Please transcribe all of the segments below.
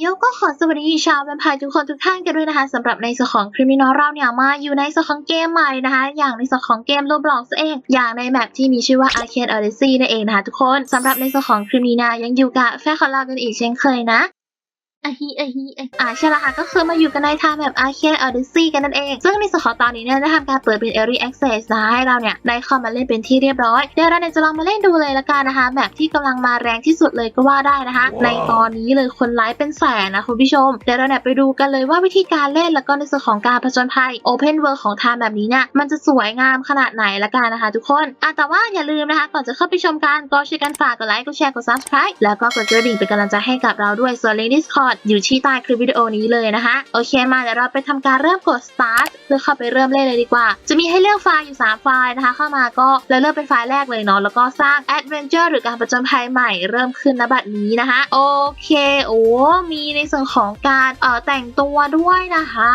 โยกก็ขอสวัสดีชาวแวมไพร์ทุกคนทุกท่านกันด้วยนะคะสำหรับในส่วนของคริมินอลเราเนี่ยมาอยู่ในส่วนของเกมใหม่นะคะ อย่างในส่วนของเกม Roblox เอง อย่างในแมปที่มีชื่อว่า Arcade Odyssey นั่นเองนะคะทุกคนสำหรับในส่วนของคริมินายังอยู่กับแฟนขอลลากันอีกเช่นเคยนะ อะฮิอะฮิอะอ่าใช่ละค่ะก็คือมาอยู่กันในทางแบบ Arcade Odyssey กันนั่นเอง ซึ่งในส่วนของตอนนี้เนี่ยได้ทำการเปิดเป็น Early Access นะให้เราเนี่ยได้เข้ามาเล่นเป็นที่เรียบร้อย เดี๋ยวเราเนี่ยจะลองมาเล่นดูเลยละกันนะคะ แบบที่กำลังมาแรงที่สุดเลยก็ว่าได้นะคะ ในตอนนี้เลยคนไลฟ์เป็นแสนนะคุณผู้ชม เดี๋ยวเราเนี่ยไปดูกันเลยว่าวิธีการเล่นแล้วก็ในส่วนของการผจญภัย Open World ของทางแบบนี้เนี่ยมันจะสวยงามขนาดไหนละกันนะคะ ทุกคนอะแต่ว่าอย่าลืมนะคะ ก่อนจะเข้าไปชมกันก็ช่วยกันฝากกดไลค์กดแชร์กด Subscribe แล้วก็กดกระดิ่งเป็นกำลังใจให้กับเราด้วยส่วนลิงก์ Discord อยู่ที่ใต้คลิปวิดีโอนี้เลยนะคะ โอเคมาเดี๋ยวเราไปทำการเริ่มกด start เพื่อเข้าไปเริ่มเล่นเลยดีกว่า จะมีให้เลือกไฟล์อยู่ 3 ไฟล์นะคะ เข้ามาก็เราเลือกเป็นไฟล์แรกเลยเนาะแล้วก็สร้าง adventure หรือการประจนภัยใหม่เริ่มขึ้นณบัดนี้นะคะโอเคโอ้มีในส่วนของการเอ่อแต่งตัวด้วยนะคะ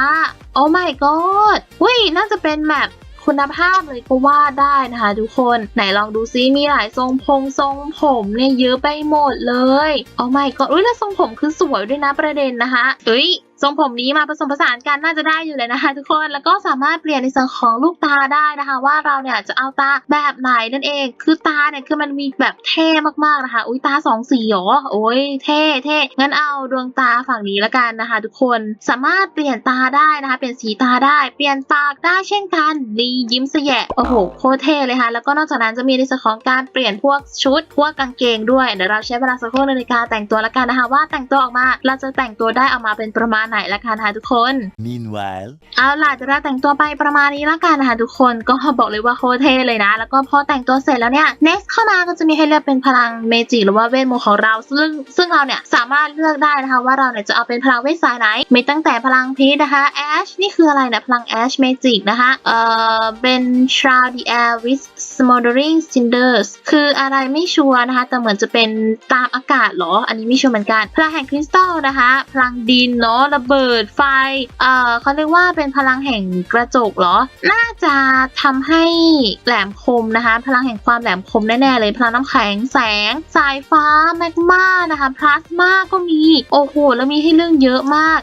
โอ้ my god อุ้ยน่าจะเป็นแบบ คุณภาพเลยก็ว่าได้นะคะ ทุกคนไหนลองดูซิมีหลายทรงพงทรงผมเนี่ยเยอะไปหมดเลย เอาใหม่ก็อุ้ยแล้วทรงผมคือสวยด้วยนะประเด็นนะคะเอ้ย ทรงผมนี้มาผสมผสานกันน่าจะได้อยู่เลยนะคะทุกคนแล้วก็สามารถเปลี่ยนในส่วนของลูกตาได้นะคะ ว่าเราเนี่ยจะเอาตาแบบไหนนั่นเอง คือตาเนี่ยคือมันมีแบบเท่มากๆนะคะ อุ้ยตาสองสีเหรอโอ้ยเท่เท่งั้นเอาดวงตาฝั่งนี้ละกันนะคะ ทุกคนสามารถเปลี่ยนตาได้นะคะ เปลี่ยนสีตาได้ เปลี่ยนปากได้เช่นกันดียิ้มแสยะโอ้โหโคตรเท่เลยค่ะ แล้วก็นอกจากนั้นจะมีในส่วนของการเปลี่ยนพวกชุด พวกกางเกงด้วยเดี๋ยวเราใช้เวลาสักครู่หนึงในการแต่งตัวละกันนะคะ ว่าแต่งตัวออกมาเราจะแต่งตัวได้ออกมาเป็นประมาณไหนละกันนะคะทุกคน Meanwhile, เอาล่ะเดี๋ยวเราแต่งตัวไปประมาณนี้ละกันนะคะทุกคนก็บอกเลยว่าโคตรเท่เลยนะ แล้วก็พอแต่งตัวเสร็จแล้วเนี่ย next เข้ามาก็จะมีให้เลือกเป็นพลังเมจิหรือว่าเวทมนต์ของเรา ซึ่งซึ่งเราเนี่ยสามารถเลือกได้นะคะว่าเราเนี่ยจะเอาเป็นพลังเวทสายไหนมีตั้งแต่พลังพีชนะคะ ash นี่คืออะไรนะพลัง ash magic นะคะเอ่อเป็น shroud the air with smoldering cinders คืออะไรไม่ชัวร์นะคะ แต่เหมือนจะเป็นตามอากาศเหรอ อันนี้ไม่ชัวร์เหมือนกันพลังแห่งคริสตัลนะคะพลังดินเนาะระเบิดไฟ เอ่อเขาเรียกว่าเป็นพลังแห่งกระจกเหรอ น่าจะทำให้แหลมคมนะคะ พลังแห่งความแหลมคมแน่ๆเลยพลังน้ำแข็งแสง สายฟ้าแมกมานะคะพลาสมาก็มี โอ้โห แล้วมีให้เรื่องเยอะมาก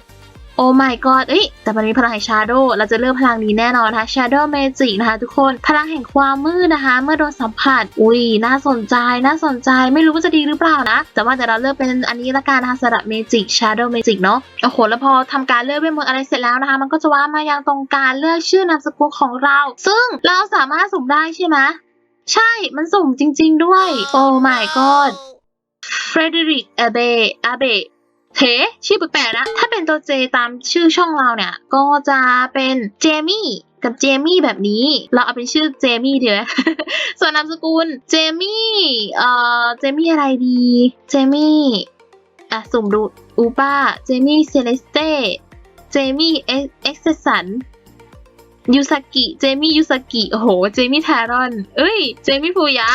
โอ้ my god เอ้ย แต่มันมีพลังแห่ง shadow เราจะเลือกพลังนี้แน่นอนนะคะ shadow magic นะคะทุกคน พลังแห่งความมืดนะคะ เมื่อโดนสัมผัส อุ้ย น่าสนใจ น่าสนใจ ไม่รู้ว่าจะดีหรือเปล่านะ แต่ว่าเดี๋ยวเราเลือกเป็นอันนี้ละกันนะคะสำหรับ magic shadow magic เนาะ โอ้โห แล้วพอทำการเลือกเวทมนต์อะไรเสร็จแล้วนะคะ มันก็จะว่ามายังตรงการเลือกชื่อนามสกุลของเรา ซึ่งเราสามารถสุ่มได้ใช่ไหมใช่ มันสุ่มจริง ๆ ด้วย โอ้ my god เฟรเดริกอาเบอาเบ เฮชื่อแปลกๆนะ ถ้าเป็นตัวเจตามชื่อช่องเราเนี่ย ก็จะเป็นเจมี่กับเจมี่แบบนี้ เราเอาเป็นชื่อเจมี่ดีไหมส่วนนามสกุลเจมี่เอ่อเจมี่อะไรดีเจมี่อะสุ่มดูอูป้าเจมี่เซเลสเต้เจมี่เอ็กเซสันยูซากิเจมี่ยูซากิโอ้โหเจมี่แทรอน เอ้ยเจมี่ฟูยะ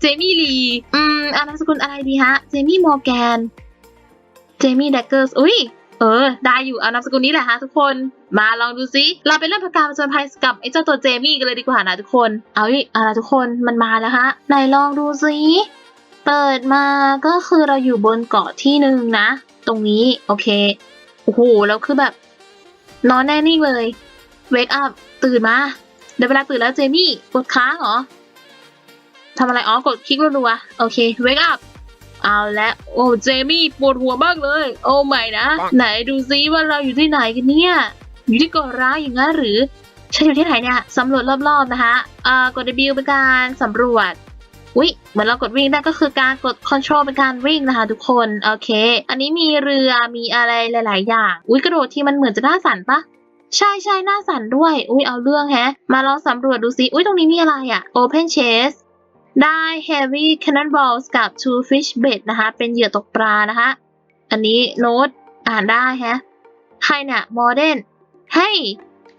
เจมี่ลี อืมอานามสกุลอะไรดีฮะ เจมี่มอร์แกน เจมี่แดกเกอร์สอุ้ยเออ ได้อยู่เอานามสกุลนี้แหละฮะทุกคน มาลองดูซิ เราไปเริ่มทำการผจญภัยกับไอ้เจ้าตัวเจมี่กันเลยดีกว่านะทุกคน เอาอีกเอาละทุกคนมันมาแล้วฮะไหนลองดูซิ เปิดมาก็คือเราอยู่บนเกาะที่หนึ่งนะ ตรงนี้โอเค โอ้โหแล้วคือแบบ นอนแน่นิ่งเลย เวกอัพตื่นมาเดี๋ยวเวลาตื่นแล้วเจมี่กดค้างเหรอทำอะไรอ๋อกดคลิกรัวๆโอเคเวกอัพ เอาละโอ้เจมี่ปวดหัวมากเลย โอ้ไม่นะไหนดูซิว่าเราอยู่ที่ไหนกันเนี่ย อยู่ที่เกาะร้างอย่างนั้นหรือฉันอยู่ที่ไหนเนี่ยสำรวจรอบๆนะคะอ่ากด W เป็นการสำรวจอุ๊ยเหมือนเรากดวิ่งได้ก็คือการกด Control เป็นการวิ่งนะคะทุกคนโอเค อันนี้มีเรือมีอะไรหลาย ๆ อย่าง อุ๊ยกระโดดที่มันเหมือนจะน่าสั่นปะใช่ใช่น่าสั่นด้วย อุ๊ยเอาเรื่องแฮะ มาลองสำรวจดูซิ อุ๊ยตรงนี้มีอะไรอะ Open Chest ได้ Heavy Cannonballs กับ Two Fish Bait นะคะ เป็นเหยื่อตกปลานะคะ อันนี้โน้ตอ่านได้ฮะ ใครเนี่ย Modern เฮ้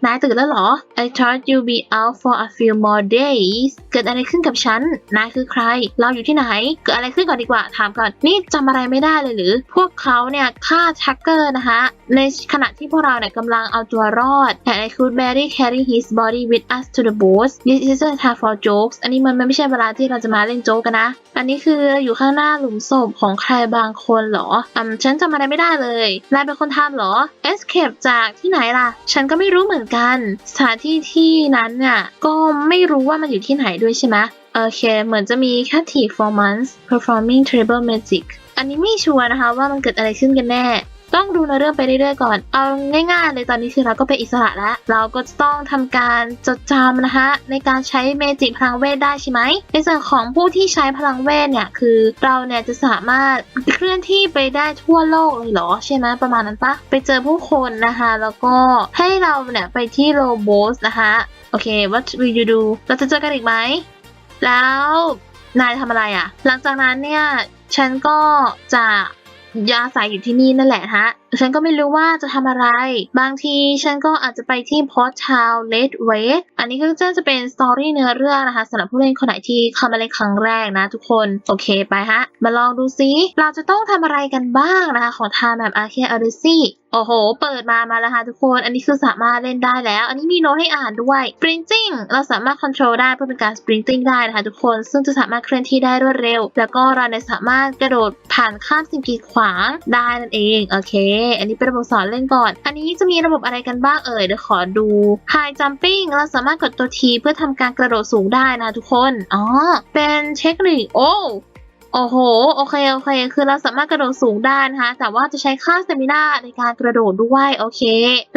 นายตื่นแล้วเหรอ I thought you'd be out for a few more days เกิดอะไรขึ้นกับฉัน นายคือใคร เราอยู่ที่ไหน เกิดอะไรขึ้นก่อนดีกว่า ถามก่อน นี่จำอะไรไม่ได้เลยหรือ พวกเขาเนี่ยฆ่าแท็กเกอร์นะคะในขณะที่พวกเราเนี่ยกำลังเอาตัวรอด and I could barely carry his body with us to the boat this isn't time for jokes อันนี้มันไม่ใช่เวลาที่เราจะมาเล่นโจ๊กกันนะ อันนี้คืออยู่ข้างหน้าหลุมศพของใครบางคนเหรออืมฉันจำอะไรไม่ได้เลย นายเป็นคนทำเหรอ escape จากที่ไหนล่ะ ฉันก็ไม่รู้เหมือนกัน สถานที่ที่นั้นเนี่ยก็ไม่รู้ว่ามันอยู่ที่ไหนด้วยใช่ไหมโอเค เหมือนจะมีแค่ T for months performing terrible magic อันนี้ไม่ชัวร์นะคะว่ามันเกิดอะไรขึ้นกันแน่ ต้องดูในเรื่องไปเรื่อยๆก่อน เอาง่ายๆเลยตอนนี้คือเราก็เป็นอิสระแล้ว เราก็จะต้องทำการจดจำนะคะในการใช้เมจิพลังเวทได้ใช่ไหม ในส่วนของผู้ที่ใช้พลังเวทเนี่ยคือเราเนี่ยจะสามารถเคลื่อนที่ไปได้ทั่วโลกเลยเหรอใช่ไหมประมาณนั้นปะไปเจอผู้คนนะคะ แล้วก็ให้เราเนี่ยไปที่โรโบสนะคะโอเค what will you do เราจะเจอกันอีกไหมแล้วนายทำอะไรอะ่ะ หลังจากนั้นเนี่ยฉันก็จะ ยาสายอยู่ที่นี่นั่นแหละฮะฉันก็ไม่รู้ว่าจะทำอะไร บางทีฉันก็อาจจะไปที่พอร์ตชาวเลดเวสอันนี้ก็จะเป็นสตอรี่เนื้อเรื่องนะคะสำหรับผู้เล่นคนไหนที่เข้ามาเล่นครั้งแรกนะทุกคน โอเคไปฮะ มาลองดูซิ เราจะต้องทำอะไรกันบ้างนะคะ ของทางแบบอาร์เคอริซี่โอ้โห เปิดมามาแล้วค่ะทุกคน อันนี้คือสามารถเล่นได้แล้ว อันนี้มีโน้ตให้อ่านด้วย sprinting เราสามารถ control ได้เพื่อเป็นการ sprinting ได้นะคะทุกคน ซึ่งจะสามารถเคลื่อนที่ได้รวดเร็ว แล้วก็เราสามารถกระโดดผ่านข้ามสิ่งกีดขวางได้นั่นเอง โอเคอันนี้เป็นระบบสอนเล่นก่อน อันนี้จะมีระบบอะไรกันบ้างเอ่ย เดี๋ยวขอดู high jumping เราสามารถกดตัว T เพื่อทำการกระโดดสูงได้นะทุกคน อ๋อ เป็นเทคนิคโอ้ โอ้โห โอเค โอเค คือเราสามารถกระโดดสูงได้นะคะ แต่ว่าจะใช้ค่าสเตมินาในการกระโดดด้วย โอเค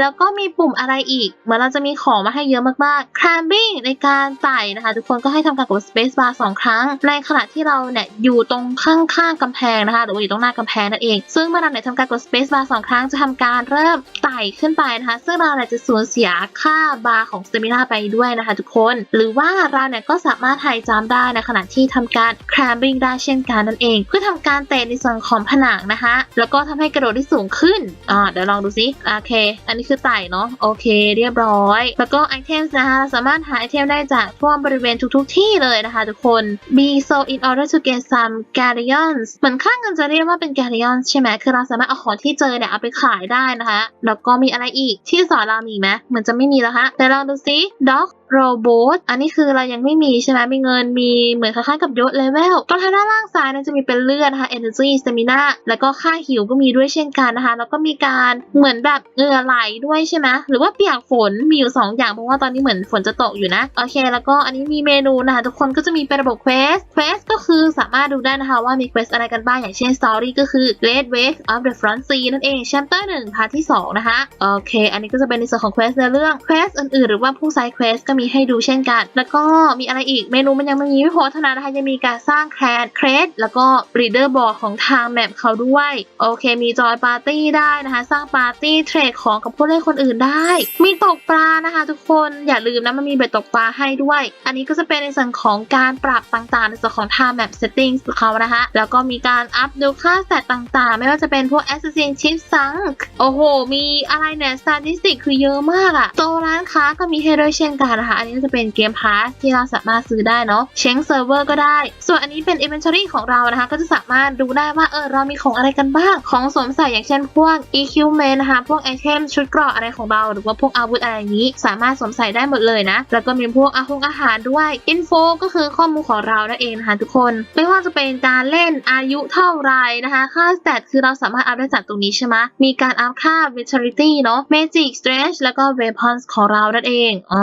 แล้วก็มีปุ่มอะไรอีก เหมือนเราจะมีของมาให้เยอะมากๆ climbing ในการไต่นะคะ ทุกคนก็ให้ทำการกด space bar สองครั้ง ในขณะที่เราเนี่ยอยู่ตรงข้างๆกำแพงนะคะ หรือว่าอยู่ตรงหน้ากำแพงนั่นเอง ซึ่งเมื่อเราเนี่ยทำการกด space bar สองครั้งจะทำการเริ่มไต่ขึ้นไปนะคะ ซึ่งเราเนี่ยจะสูญเสียค่าบาร์ของ stamina ไปด้วยนะคะ ทุกคน หรือว่าเราเนี่ยก็สามารถไฮจามได้ในขณะที่ทำการ climbing ได้เช่นกันนั่นเอง เพื่อทำการเตะในส่วนของผนังนะคะ แล้วก็ทำให้กระโดดได้สูงขึ้นอ่าเดี๋ยวลองดูซิโอเค อันนี้คือไต่เนาะโอเค เรียบร้อย แล้วก็ไอเทมนะคะเราสามารถหาไอเทมได้จากทั่วบริเวณทุก ๆ ที่เลยนะคะทุกคน be so in order to get some galleons เหมือนข้างเงินจะเรียกว่าเป็น galleons ใช่ไหมคือเราสามารถเอาของที่เจอเนี่ยเอาไปขายได้นะคะแล้วก็มีอะไรอีกที่สอนเรามีไหมเหมือนจะไม่มีแล้วฮะแต่ลองดูซิ dog โรบอทอันนี้คือเรายังไม่มีใช่ไหมมีเงินมีเหมือนคล้ายๆกับยศเลเวลตรงทางด้านล่างซ้ายเนจะมีเป็นเลือดนะคะ energy stamina แล้วก็ค่าหิวก็มีด้วยเช่นกันนะคะ แล้วก็มีการเหมือนแบบเหงื่อไหลด้วยใช่ไหมหรือว่าเปียกฝนมีอยู่ 2 อย่างเพราะว่าตอนนี้เหมือนฝนจะตกอยู่นะโอเค แล้วก็อันนี้มีเมนูนะคะทุกคนก็จะมีเป็นระบบเควสเควสก็คือสามารถดูได้นะคะว่ามีเควสอะไรกันบ้างอย่างเช่น story ก็คือ red wave of the front sea นั่นเอง chapter 1พาร์ทที่ 2 นะคะโอเค อันนี้ก็จะเป็นในส่วนของเควสในเรื่องเควสอื่นๆ หรือว่าผู้ไซด์เควสก็มีให้ดูเช่นกัน แล้วก็มีอะไรอีกเมนูมันยังไม่มีไม่พอเท่านั้นนะคะยังมีการสร้างแครดเครดแล้วก็รีเดอร์บอร์ของทางแมปเขาด้วย โอเค มีจอยปาร์ตี้ได้นะคะ สร้างปาร์ตี้เทรดของกับผู้เล่นคนอื่นได้ มีตกปลานะคะทุกคนอย่าลืมนะมันมีเบ็ดตกปลาให้ด้วย อันนี้ก็จะเป็นในส่วนของการปรับต่างๆ ในส่วนของ time map settings ของเขานะคะแล้วก็มีการอัพดูค่าสแตต่างๆ ไม่ว่าจะเป็นพวก assassin chip ซังโอ้โห มีอะไรเนี่ย statistic คือเยอะมากอะโตร้านค้าก็มีให้ด้วยเช่นกันนะคะ อันนี้จะเป็นเกมพาสที่เราสามารถซื้อได้เนาะเช้งเซิร์ฟเวอร์ก็ได้ ส่วนอันนี้เป็น inventory ของเรานะคะ ก็จะสามารถดูได้ว่าเออเรามีของอะไรกันบ้าง ของสวมใส่อย่างเช่นพวก equipment นะคะ พวกไอเทมชุดเกราะอะไรของเรา หรือว่าพวกอาวุธอะไรอย่างนี้ สามารถสวมใส่ได้หมดเลยนะ แล้วก็มีพวกอาหงอาหารด้วย info ก็คือข้อมูลของเรานั่นเองนะคะทุกคน ไม่ว่าจะเป็นการเล่นอายุเท่าไรนะคะ ค่า stat คือเราสามารถอัพได้จากตรงนี้ใช่ไหมมีการอัพค่า vitality เนาะ magic strength แล้วก็ weapons ของเรานั่นเองอ๋อ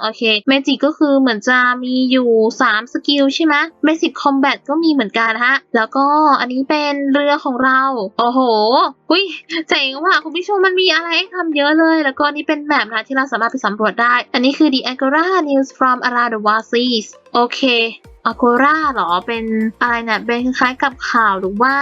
โอเค magic ก็คือเหมือนจะมีอยู่ 3 สกิลใช่ไหม basic combat ก็มีเหมือนกันฮะ แล้วก็อันนี้เป็นเรือของเรา โอ้โหอุ้ยเจ๋งว่ะคุณผู้ชมมันมีอะไรให้ทำเยอะเลย แล้วก็นี่เป็นแมปนะที่เราสามารถไปสำรวจได้ อันนี้คือ the Angora News from around the world seas โอเค อโกราเหรอเป็นอะไรเนี่ยเป็นคล้ายๆกับข่าวหรือว่า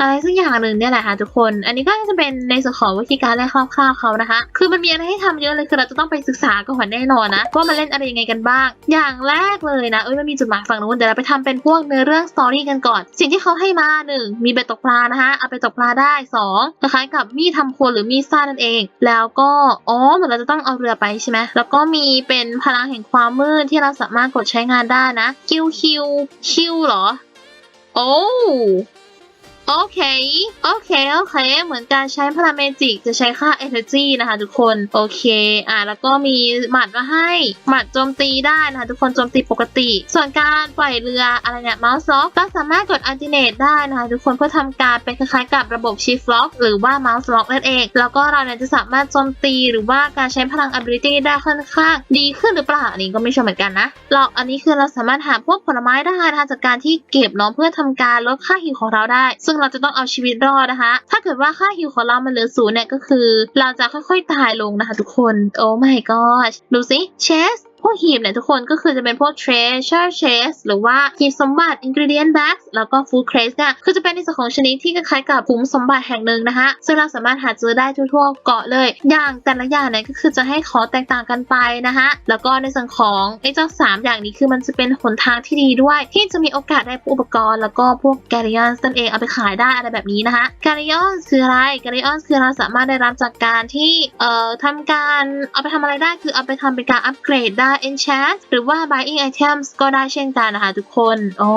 อะไรสักอย่างหนึ่งเนี่ยแหละค่ะทุกคน อันนี้ก็จะเป็นในส่วนของวิธีการแรกคร่าวๆเขานะคะ คือมันมีอะไรให้ทำเยอะเลยคือเราจะต้องไปศึกษาก่อนแน่นอนนะว่ามันเล่นอะไรยังไงกันบ้าง อย่างแรกเลยนะเอ้ยมันมีจุดหมายฝั่งนู้นเดี๋ยวเราไปทำเป็นพวกเนื้อเรื่องสตอรี่กันก่อน สิ่งที่เขาให้มาหนึ่งมีเบ็ดตกปลานะคะเอาไปตกปลาได้สองคล้ายๆกับมีดทำครัวหรือมีดซ่านั่นเอง แล้วก็อ๋อเหมือนเราจะต้องเอาเรือไปใช่ไหมแล้วก็มีเป็นพลังแห่งความมืดที่เราสามารถกดใช้งานได้นะคิวคิิว คิวเหรอ โอ้ โอเค โอเค โอเค เหมือนการใช้พลังเมจิกจะใช้ค่า energy นะคะทุกคน โอเค อ่า แล้วก็มีหมัดมาให้ หมัดโจมตีได้นะคะทุกคนโจมตีปกติ ส่วนการปล่อยเรืออะไรเนี่ย mouse lock ก็สามารถกด alternate ได้นะคะทุกคนเพื่อทำการเป็นคล้ายๆกับระบบ shift lock หรือว่า mouse lock นั่นเอง แล้วก็เราเนี่ยจะสามารถโจมตีหรือว่าการใช้พลัง ability ได้ค่อนข้าง ดีขึ้นหรือเปล่าอันนี้ก็ไม่ชัวร์เหมือนกันนะเราอันนี้คือเราสามารถหาพวกผลไม้ได้นะคะจากการที่เก็บเนาะเพื่อทำการลดค่าหิวของเราได้ ซึ่งเราจะต้องเอาชีวิตรอดนะคะ ถ้าเกิดว่าค่าฮิวของเรามันเหลือศูนย์เนี่ยก็คือ เราจะค่อยๆตายลงนะคะ ทุกคน โอ้ my god ดูสิเชส พวกหีบเนี่ยทุกคนก็คือจะเป็นพวก treasure chest หรือว่าหีบสมบัติ ingredient bags แล้วก็ food crate เนี่ยคือจะเป็นในส่วนของชนิดที่คล้ายๆกับคุ้มสมบัติแห่งหนึ่งนะคะซึ่งเราสามารถหาซื้อได้ทั่วๆเกาะเลย อย่างแต่ละอย่างเนี่ยก็คือจะให้ขอแตกต่างกันไปนะคะแล้วก็ในส่วนของไอ้เจ้าสามอย่างนี้คือมันจะเป็นหนทางที่ดีด้วย ที่จะมีโอกาสได้พวกอุปกรณ์ แล้วก็พวก g a r i o n นั่นเองเอาไปขายได้อะไรแบบนี้นะคะ g a r i o n คืออะไร g a r i o n คือเราสามารถได้รับจากการที่เอ่อทำการเอาไปทำอะไรได้คือเอาไปทำเป็นการอัปเกรดได้ enchant หรือว่า buying items ก็ได้เช่นกันนะคะทุกคนอ๋อ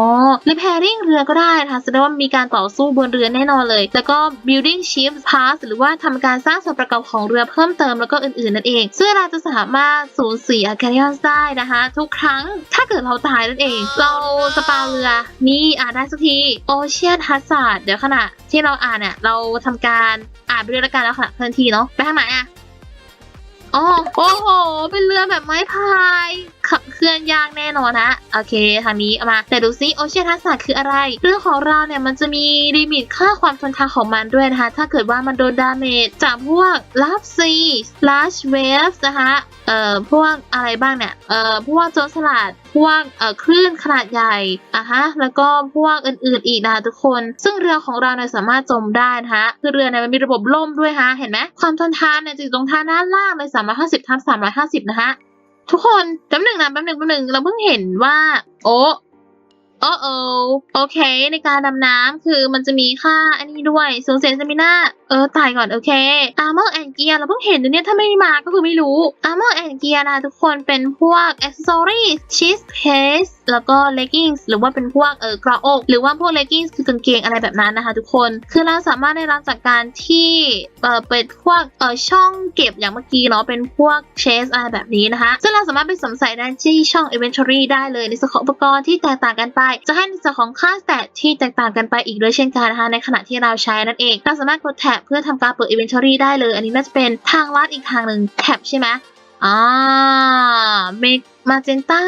repairing เรือก็ได้นะคะแสดงว่ามีการต่อสู้บนเรือแน่นอนเลย แล้วก็ building ship parts หรือว่าทำการสร้างส่วนประกอบของเรือเพิ่มเติมแล้วก็อื่นๆนั่นเอง ซึ่งเราจะสามารถสูญเสีย carriers ได้นะคะ ทุกครั้งถ้าเกิดเราตายนั่นเอง เราสปาเรือนี่อ่านได้สักที Ocean Hazard เดี๋ยวขณะที่เราอ่านเนี่ยเราทำการอ่านไปด้วยละกันแล้วขณะเคลื่อนทีเนาะไปทางไหนอะ อ๋อโอ้โห เป็นเรือแบบไม้พาย ขับเคลื่อนยากแน่นอนฮะโอเคทางนี้เอามา แต่ดูซิโอเชียนทัศน์คืออะไร เรื่องของเราเนี่ยมันจะมีลิมิตค่าความทนทานของมันด้วยนะคะ ถ้าเกิดว่ามันโดนดาเมจจากพวกลาฟซีลาชเวฟนะคะเอ่อพวกอะไรบ้างเนี่ยเอ่อพวกโจรสลัดพวกเอ่อคลื่นขนาดใหญ่อะฮะแล้วก็พวกอื่นๆอีกนะคะทุกคน ซึ่งเรือของเราเนี่ยสามารถจมได้นะคะคือเรือเนี่ยมันมีระบบล่มด้วยฮะเห็นไหมความทนทานเนี่ยจะอยู่ตรงท่าด้านล่างเลย350ทับ350 นะคะ ทุกคนแป๊บหนึ่งนะแป๊บหนึ่งแป๊บหนึ่งเราเพิ่งเห็นว่า โอ้โอ้โอโอเค ในการดำน้ำคือมันจะมีค่าอันนี้ด้วยสูงเสียสมินาเออตายก่อนโอเคอาร์เมอร์แอนเราเพิ่งเห็นเนี่ยถ้าไม่มาก็คือไม่รู้อาร์เมอร์แอนเกียนะทุกคนเป็นพวกแอคเซสซอรี่ชีสเพสแล้วก็ leggings หรือว่าเป็นพวกเออกระอกหรือว่าพวก leggings คือกางเกงอะไรแบบนั้นนะคะ ทุกคนคือเราสามารถได้รับจากการที่เออเป็นพวกเออช่องเก็บอย่างเมื่อกี้เนาะเป็นพวก chest อะไรแบบนี้นะคะ ซึ่งเราสามารถไปสวมใส่ได้ที่ช่อง inventory ได้เลยในส่วนของอุปกรณ์ที่แตกต่างกันไป จะให้ในส่วนของค่า stat ที่แตกต่างกันไปอีกด้วยเช่นกันนะคะในขณะที่เราใช้นั่นเองเราสามารถกดแท็บเพื่อทำการเปิด inventory ได้เลย อันนี้น่าจะเป็นทางลัดอีกทางหนึ่งแท็บใช่ไหมอ่าเมาเจนต้า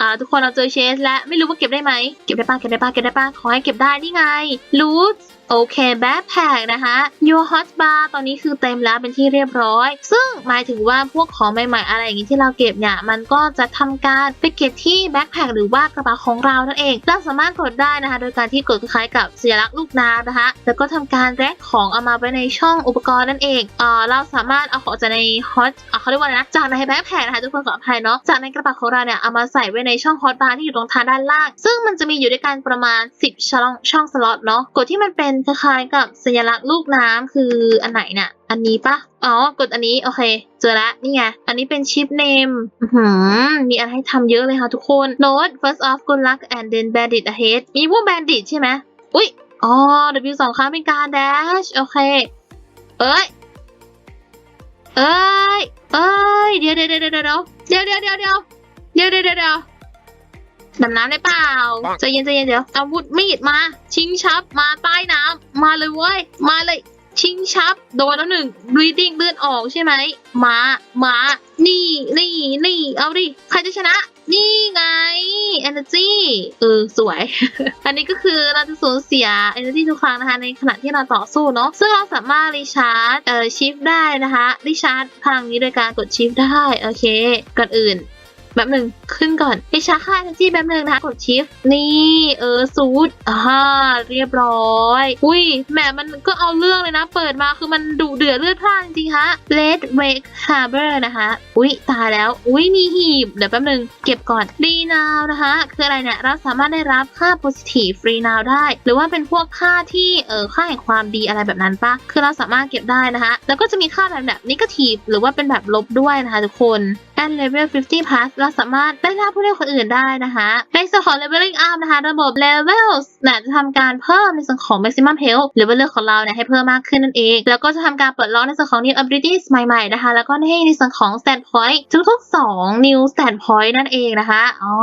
อ่าทุกคนเราเจอเชสและไม่รู้ว่าเก็บได้ไหมเก็บได้ปะเก็บได้ปะเก็บได้ปะขอให้เก็บได้นี่ไงลูทโอเคแบ็คแพคนะคะ Your Hot Bar ตอนนี้คือเต็มแล้วเป็นที่เรียบร้อย ซึ่งหมายถึงว่าพวกของใหม่ๆ อะไรอย่างนี้ที่เราเก็บเนี่ย มันก็จะทำการไปเก็บที่แบ็คแพคหรือว่ากระเป๋าของเรานั่นเองเราสามารถกดได้นะคะ โดยการที่กดคล้ายๆกับสัญลักษณ์ลูกน้ำนะคะ แล้วก็ทำการแรกของเอามาไว้ในช่องอุปกรณ์นั่นเองเอ่อเราสามารถเอาของจากใน Hot อะเขาเรียกว่านะจากในแบ็คแพคนะคะทุกคนขออภัยเนาะจากในกระเป๋าของเราเนี่ยเอามาใส่ไว้ในช่อง Hot Bar ที่อยู่ตรงทางด้านล่าง ซึ่งมันจะมีอยู่ด้วยกันประมาณ 10 ช่องช่องสล็อตเนาะกดที่มันเป็นคล้ายๆกับสัญลักษณ์ลูกน้ำคืออันไหนเนี่ย อันนี้ปะอ๋อ กดอันนี้ โอเค เจอละนี่ไง อันนี้เป็นชิปเนมหืมมีอะไรให้ทำเยอะเลยค่ะทุกคน Note first off good luck and then bandit ahead มีพวก bandit ใช่ไหมอุ๊ย อ๋อ W สองครั้งเป็นการ dash โอเค เอ้ย เอ้ย เอ้ย เดี๋ยวเดี๋ยวเดี๋ยวเดี๋ยวเดี๋ยวเดี๋ยวเดี๋ยว เดี๋ยวเดี๋ยวเดี๋ยวเดี๋ยวเดี๋ยวดำน้ำได้เปล่าใจเย็นใจเย็นเดี๋ยวอาวุธมีดมา ชิงชับมาใต้น้ำมาเลยเว้ยมาเลย ชิงชับโดนแล้วหนึ่ง bleeding เลือดออกใช่ไหมมามานี่นี่นี่เอาดิใครจะชนะ นี่ไง energy เออสวย อันนี้ก็คือเราจะสูญเสีย energy ทุกครั้งนะคะ ในขณะที่เราต่อสู้เนาะซึ่งเราสามารถรีชาร์จเอ่อชิฟได้นะคะรีชาร์จพลังนี้โดยการกดชิฟได้โอเคก่อนอื่น แบบหนึ่งขึ้นก่อนรีชาร์ค่า energy แบบหนึ่งนะคะกดชิฟนี่เออซูดอ่าเรียบร้อย อุ้ยแหมมันก็เอาเรื่องเลยนะ เปิดมาคือมันดุเดือดเลือดพล่านจริงฮะ Red Wake Harbor นะคะ อุ้ยตายแล้ว อุ้ยมีหีบ เดี๋ยวแป๊บหนึงเก็บก่อนรีนาวนะคะ คืออะไรเนี่ยเราสามารถได้รับค่า positive ฟรีนาวได้ หรือว่าเป็นพวกค่าที่เออค่าแห่งความดีอะไรแบบนั้นปะคือเราสามารถเก็บได้นะคะ แล้วก็จะมีค่าแบบแบบ negative หรือว่าเป็นแบบลบด้วยนะคะทุกคน and level 50 plus เราสามารถได้ล่าผู้เล่นคนอื่นได้นะคะในส่วนของ leveling up นะคะ ระบบ levels นะจะทำการเพิ่มในส่วนของ maximum health หรือว่าเลือกของเราเนี่ยให้เพิ่มมากขึ้นนั่นเอง แล้วก็จะทำการเปิดล็อกในส่วนของ new abilities ใหม่ๆนะคะแล้วก็ให้ในส่วนของ stat point ทุกๆ 2 new stat point นั่นเองนะคะอ๋อ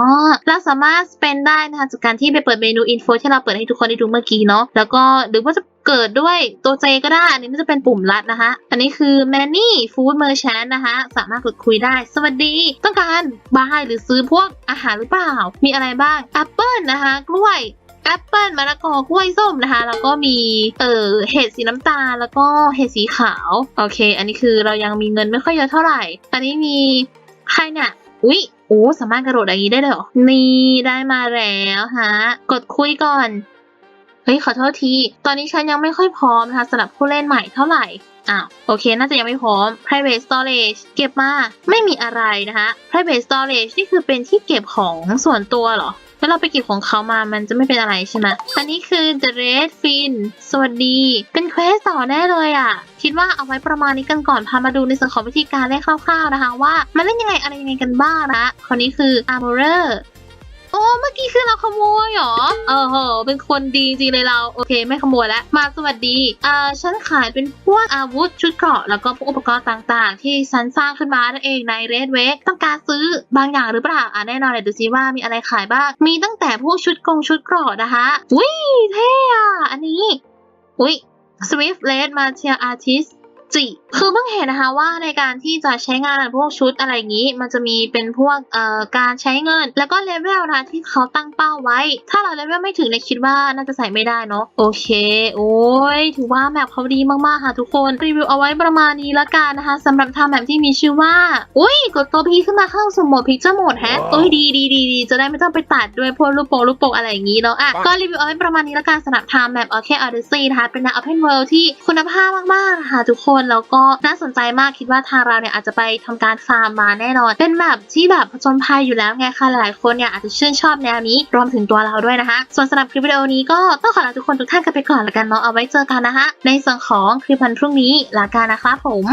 เราสามารถ spend ได้นะคะจากการที่ไปเปิดเมนู info ที่เราเปิดให้ทุกคนได้ดูเมื่อกี้เนาะแล้วก็หรือว่าจะ เกิดด้วยตัว J ก็ได้ อันนี้มันจะเป็นปุ่มลัดนะคะ อันนี้คือ Many Food Merchant นะคะ สามารถกดคุยได้ สวัสดี ต้องการบายหรือซื้อพวกอาหารหรือเปล่า มีอะไรบ้างแอปเปิลนะคะ กล้วยแอปเปิลมะละกอกล้วยส้มนะคะ แล้วก็มีเอ่อเห็ดสีน้ำตาลแล้วก็เห็ดสีขาว โอเค อันนี้คือเรายังมีเงินไม่ค่อยเยอะเท่าไหร่ อันนี้มีใครเนี่ยอุ๊ยโอ้สามารถกระโดดอย่างนี้ได้เลยเหรอ นี่ได้มาแล้วฮะ กดคุยก่อน เฮ้ยขอโทษที ตอนนี้ฉันยังไม่ค่อยพร้อมนะคะสำหรับผู้เล่นใหม่เท่าไหร่อ้าวโอเค น่าจะยังไม่พร้อม private storage เก็บมา ไม่มีอะไรนะคะ private storage นี่คือเป็นที่เก็บของส่วนตัวเหรอแล้วเราไปเก็บของเขามามันจะไม่เป็นอะไรใช่ไหมอันนี้คือ the red fin สวัสดี เป็นเควสต่อแน่เลยอะ คิดว่าเอาไว้ประมาณนี้กันก่อน พามาดูในส่วนของวิธีการเล่นคร่าวๆนะคะ ว่ามันเล่นยังไงอะไรยังไงกันบ้างนะ คนนี้คือ armorer อ้เมื่อกี้คือเราขโมยเหรอเออโหเป็นคนดีจริงเลยเราโอเคไม่ขโมยแล้วมาสวัสดีเอ่อฉันขายเป็นพวกอาวุธชุดเกราะแล้วก็พวกอุปกรณ์ต่างๆ ที่ฉันสร้างขึ้นมานั่นเองในเรดเวกต้องการซื้อบางอย่างหรือเปล่าอะแน่นอนเลยดูซิว่ามีอะไรขายบ้างมีตั้งแต่พวกชุดกงชุดเกราะนะคะอุ้ยเท่อะอันนี้อุ้ย Swift Red Martial Artist จิ คือเพิ่งเห็นนะคะว่าในการที่จะใช้งานพวกชุดอะไรอย่างนี้ มันจะมีเป็นพวกเอ่อการใช้เงิน แล้วก็เลเวลนะคะที่เขาตั้งเป้าไว้ ถ้าเราเลเวลไม่ถึงเนี่ยคิดว่าน่าจะใส่ไม่ได้เนาะโอเค โอ้ยถือว่าแมปเขาดีมากๆค่ะทุกคนรีวิวเอาไว้ประมาณนี้ละกันนะคะสำหรับทางแมปที่มีชื่อว่าอุ้ยกดตัวพีขึ้นมาเข้าสู่โหมดพิกเจอร์โหมดแฮะว้าวเอ้ยดีดีดีดีจะได้ไม่ต้องไปตัดด้วยพวกลูกโป่งลูกโป่งอะไรอย่างนี้เนาะอะก็รีวิวเอาไว้ประมาณนี้ละกันสำหรับทางแมป o อเคอ d y s s e y นะคะเป็นแนว Open World ที่คุณภาพมากๆนะคะทุกคนแล้วก็น่าสนใจมากคิดว่าทางเราเนี่ยอาจจะไปทำการฟาร์มมาแน่นอน เป็นแบบที่แบบผจญภัยอยู่แล้วไงค่ะหลายๆคนเนี่ยอาจจะชื่นชอบแนวนี้รวมถึงตัวเราด้วยนะคะ ส่วนสำหรับคลิปวิดีโอนี้ก็ต้องขอลาทุกคนทุกท่านกันไปก่อนละกันเนาะเอาไว้เจอกันนะคะในส่วนของคลิปวันพรุ่งนี้ลากันนะคะผม